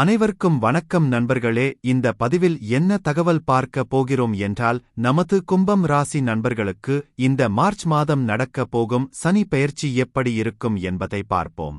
அனைவருக்கும் வணக்கம் நண்பர்களே இந்த பதிவில் என்ன தகவல் பார்க்க போகிறோம் என்றால் நமது கும்பம் ராசி நண்பர்களுக்கு இந்த மார்ச் மாதம் நடக்கப் போகும் சனி பெயர்ச்சி எப்படி இருக்கும் என்பதை பார்ப்போம்.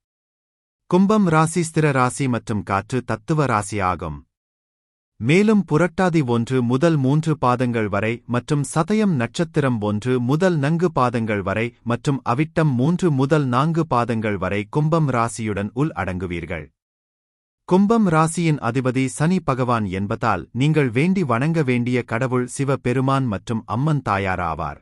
கும்பம் ராசி ஸ்திர ராசி மற்றும் காற்று தத்துவ ராசி ஆகும் மேலும் புரட்டாதி ஒன்று முதல் மூன்று பாதங்கள் வரை மற்றும் சதயம் நட்சத்திரம் ஒன்று முதல் நன்கு பாதங்கள் வரை மற்றும் அவிட்டம் மூன்று முதல் நான்கு பாதங்கள் வரை கும்பம் ராசியுடன் உள் அடங்குவீர்கள். கும்பம் ராசியின் அதிபதி சனி பகவான் என்பதால் நீங்கள் வேண்டி வணங்க வேண்டிய கடவுள் சிவபெருமான் மற்றும் அம்மன் தாயார் ஆவார்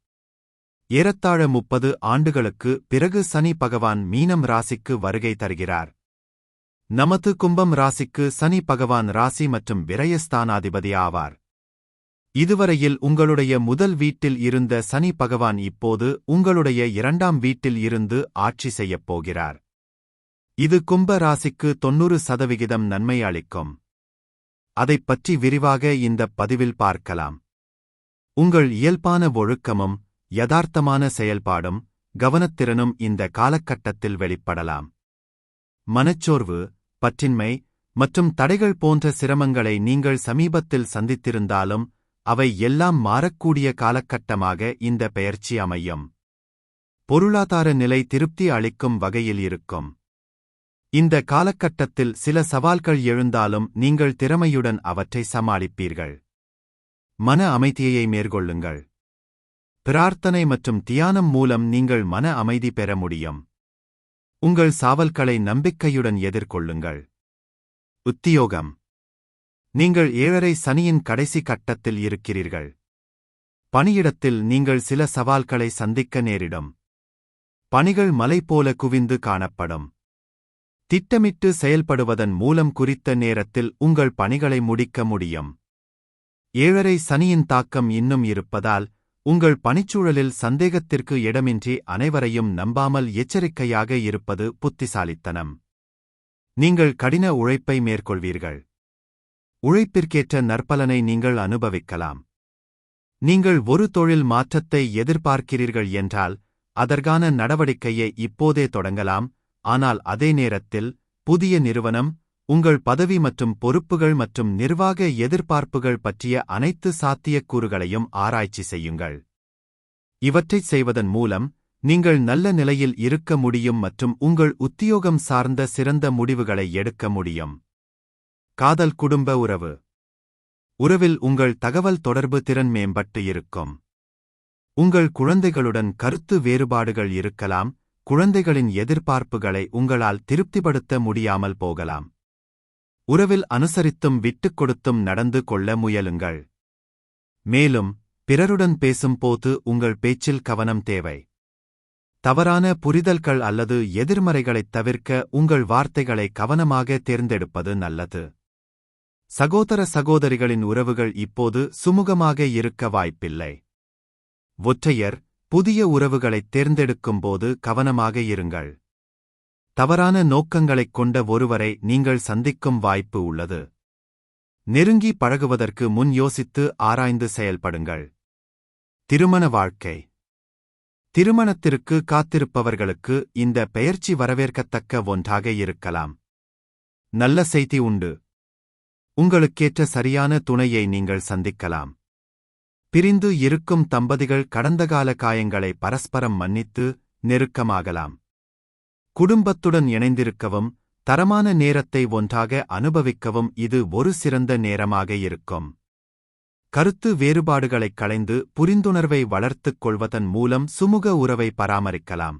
ஏறத்தாழ முப்பது ஆண்டுகளுக்கு பிறகு சனி பகவான் மீனம் ராசிக்கு வருகை தருகிறார். நமது கும்பம் ராசிக்கு சனி பகவான் ராசி மற்றும் விரயஸ்தானாதிபதி ஆவார். இதுவரையில் உங்களுடைய முதல் வீட்டில் இருந்த சனி பகவான் இப்போது உங்களுடைய இரண்டாம் வீட்டில் இருந்து ஆட்சி செய்யப் போகிறார். இது கும்ப ராசிக்கு தொன்னூறு சதவிகிதம் நன்மை அளிக்கும். அதைப் பற்றி விரிவாக இந்தப் பதிவில் பார்க்கலாம். உங்கள் இயல்பான ஒழுக்கமும் யதார்த்தமான செயல்பாடும் கவனத்திறனும் இந்த காலகட்டத்தில் வெளிப்படலாம். மனச்சோர்வு பற்றின்மை மற்றும் தடைகள் போன்ற சிரமங்களை நீங்கள் சமீபத்தில் சந்தித்திருந்தாலும் அவை எல்லாம் மாறக்கூடிய காலகட்டமாக இந்த பெயர்ச்சி அமையும். பொருளாதார நிலை திருப்தி அளிக்கும் வகையில் இருக்கும். இந்த காலகட்டத்தில் சில சவால்கள் எழுந்தாலும் நீங்கள் திறமையுடன் அவற்றை சமாளிப்பீர்கள். மன அமைதியை மேற்கொள்ளுங்கள். பிரார்த்தனை மற்றும் தியானம் மூலம் நீங்கள் மன அமைதி பெற முடியும். உங்கள் சாவல்களை நம்பிக்கையுடன் எதிர்கொள்ளுங்கள். உத்தியோகம். நீங்கள் ஏழரை சனியின் கடைசி கட்டத்தில் இருக்கிறீர்கள். பணியிடத்தில் நீங்கள் சில சவால்களை சந்திக்க நேரிடும். பணிகள் மலை போல குவிந்து காணப்படும். திட்டமிட்டு செயல்படுவதன் மூலம் குறித்த நேரத்தில் உங்கள் பணிகளை முடிக்க முடியும். ஏழரை சனியின் தாக்கம் இன்னும் இருப்பதால் உங்கள் பணிச்சூழலில் சந்தேகத்திற்கு இடமின்றி அனைவரையும் நம்பாமல் எச்சரிக்கையாக இருப்பது புத்திசாலித்தனம். நீங்கள் கடின உழைப்பை மேற்கொள்வீர்கள். உழைப்பிற்கேற்ற நற்பலனை நீங்கள் அனுபவிக்கலாம். நீங்கள் ஒரு தொழில் மாற்றத்தை எதிர்பார்க்கிறீர்கள் என்றால் அதற்கான நடவடிக்கையை இப்போதே தொடங்கலாம் ஆனால் அதே நேரத்தில் புதிய நிறுவனம் உங்கள் பதவி மற்றும் பொறுப்புகள் மற்றும் நிர்வாக எதிர்பார்ப்புகள் பற்றிய அனைத்து சாத்தியக்கூறுகளையும் ஆராய்ச்சி செய்யுங்கள். இவற்றைச் செய்வதன் மூலம் நீங்கள் நல்ல நிலையில் இருக்க முடியும் மற்றும் உங்கள் உத்தியோகம் சார்ந்த சிறந்த முடிவுகளை எடுக்க முடியும். காதல் குடும்ப உறவு. உறவில் உங்கள் தகவல் தொடர்பு திறன் மேம்பட்டு இருக்கும். உங்கள் குழந்தைகளுடன் கருத்து வேறுபாடுகள் இருக்கலாம் குழந்தைகளின் எதிர்பார்ப்புகளை உங்களால் திருப்திப்படுத்த முடியாமல் போகலாம். உறவில் அனுசரித்தும் விட்டுக் கொடுத்தும் நடந்து கொள்ள முயலுங்கள். மேலும் பிறருடன் பேசும்போது உங்கள் பேச்சில் கவனம் தேவை. தவறான புரிதல்கள் அல்லது எதிர்மறைகளைத் தவிர்க்க உங்கள் வார்த்தைகளை கவனமாக தேர்ந்தெடுப்பது நல்லது. சகோதர சகோதரிகளின் உறவுகள் இப்போது சுமூகமாக இருக்க வாய்ப்பில்லை. ஒற்றையர் புதிய உறவுகளைத் தேர்ந்தெடுக்கும்போது கவனமாக இருங்கள். தவறான நோக்கங்களைக் கொண்ட ஒருவரை நீங்கள் சந்திக்கும் வாய்ப்பு உள்ளது. நெருங்கி பழகுவதற்கு முன் யோசித்து ஆராய்ந்து செயல்படுங்கள். திருமண வாழ்க்கை. திருமணத்திற்கு காத்திருப்பவர்களுக்கு இந்த பெயர்ச்சி வரவேற்கத்தக்க ஒன்றாக இருக்கலாம். நல்ல செய்தி உண்டு. உங்களுக்கேற்ற சரியான துணையை நீங்கள் சந்திக்கலாம். பிரிந்து இருக்கும் தம்பதிகள் கடந்த கால காயங்களை பரஸ்பரம் மன்னித்து நெருக்கமாகலாம். குடும்பத்துடன் இணைந்திருக்கவும் தரமான நேரத்தை ஒன்றாக அனுபவிக்கவும் இது ஒரு சிறந்த நேரமாக இருக்கும். கருத்து வேறுபாடுகளைக் களைந்து புரிந்துணர்வை வளர்த்துக் கொள்வதன் மூலம் சுமூக உறவை பராமரிக்கலாம்.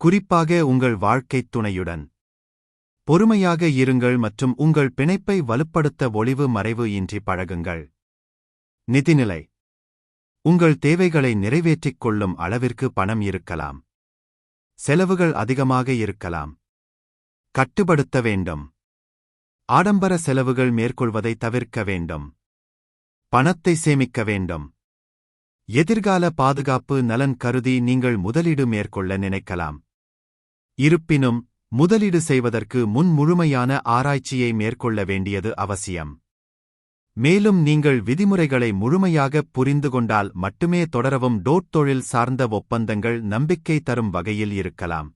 குறிப்பாக உங்கள் வாழ்க்கைத் துணையுடன். பொறுமையாக இருங்கள் மற்றும் உங்கள் பிணைப்பை வலுப்படுத்த ஒளிவு மறைவு இன்றி பழகுங்கள். நிதிநிலை. உங்கள் தேவைகளை நிறைவேற்றிக் கொள்ளும் அளவிற்கு பணம் இருக்கலாம். செலவுகள் அதிகமாக இருக்கலாம். கட்டுப்படுத்த வேண்டும். ஆடம்பர செலவுகள் மேற்கொள்வதை தவிர்க்க வேண்டும். பணத்தை சேமிக்க வேண்டும். எதிர்கால பாதுகாப்பு நலன் கருதி நீங்கள் முதலீடு மேற்கொள்ள நினைக்கலாம். இருப்பினும் முதலீடு செய்வதற்கு முன் முழுமையான ஆராய்ச்சியை மேற்கொள்ள வேண்டியது அவசியம். மேலும் நீங்கள் விதிமுறைகளை முழுமையாக புரிந்து கொண்டால் மட்டுமே தொடரவும் டோட் தொழில் சார்ந்த ஒப்பந்தங்கள் நம்பிக்கை தரும் வகையில் இருக்கலாம்.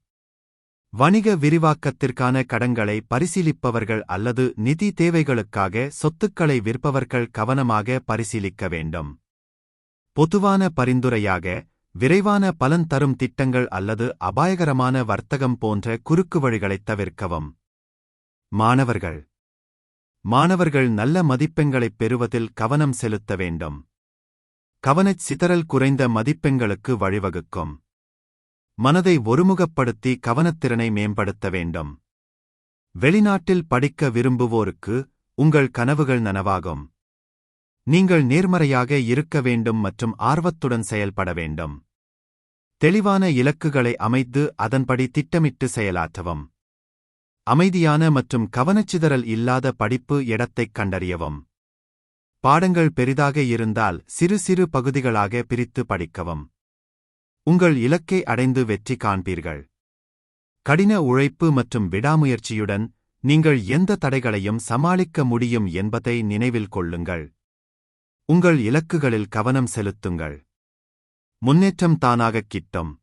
வணிக விரிவாக்கத்திற்கான கடன்களை பரிசீலிப்பவர்கள் அல்லது நிதி தேவைகளுக்காக சொத்துக்களை விற்பவர்கள் கவனமாக பரிசீலிக்க வேண்டும். பொதுவான பரிந்துரையாக விரைவான பலன் தரும் திட்டங்கள் அல்லது அபாயகரமான வர்த்தகம் போன்ற குறுக்கு வழிகளைத் தவிர்க்கவும். மாணவர்கள் மாணவர்கள் நல்ல மதிப்பெண்களைப் பெறுவதில் கவனம் செலுத்த வேண்டும். கவனச் சிதறல் குறைந்த மதிப்பெண்களுக்கு வழிவகுக்கும். மனதை ஒருமுகப்படுத்தி கவனத்திறனை மேம்படுத்த வேண்டும். வெளிநாட்டில் படிக்க விரும்புவோருக்கு உங்கள் கனவுகள் நனவாகும். நீங்கள் நேர்மறையாக இருக்க வேண்டும் மற்றும் ஆர்வத்துடன் செயல்பட வேண்டும். தெளிவான இலக்குகளை அமைத்து அதன்படி திட்டமிட்டு செயலாற்றவும். அமைதியான மற்றும் கவனச்சிதறல் இல்லாத படிப்பு இடத்தைக் கண்டறியவும். பாடங்கள் பெரிதாக இருந்தால் சிறு சிறு பகுதிகளாக பிரித்து படிக்கவும். உங்கள் இலக்கை அடைந்து வெற்றி காண்பீர்கள். கடின உழைப்பு மற்றும் விடாமுயற்சியுடன் நீங்கள் எந்த தடைகளையும் சமாளிக்க முடியும் என்பதை நினைவில் கொள்ளுங்கள். உங்கள் இலக்குகளில் கவனம் செலுத்துங்கள். முன்னேற்றம் தானாகக் கிட்டும்.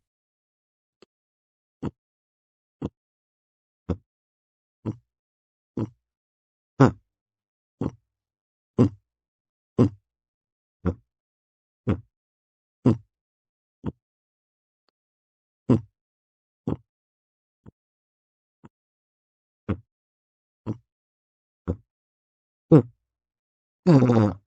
うん。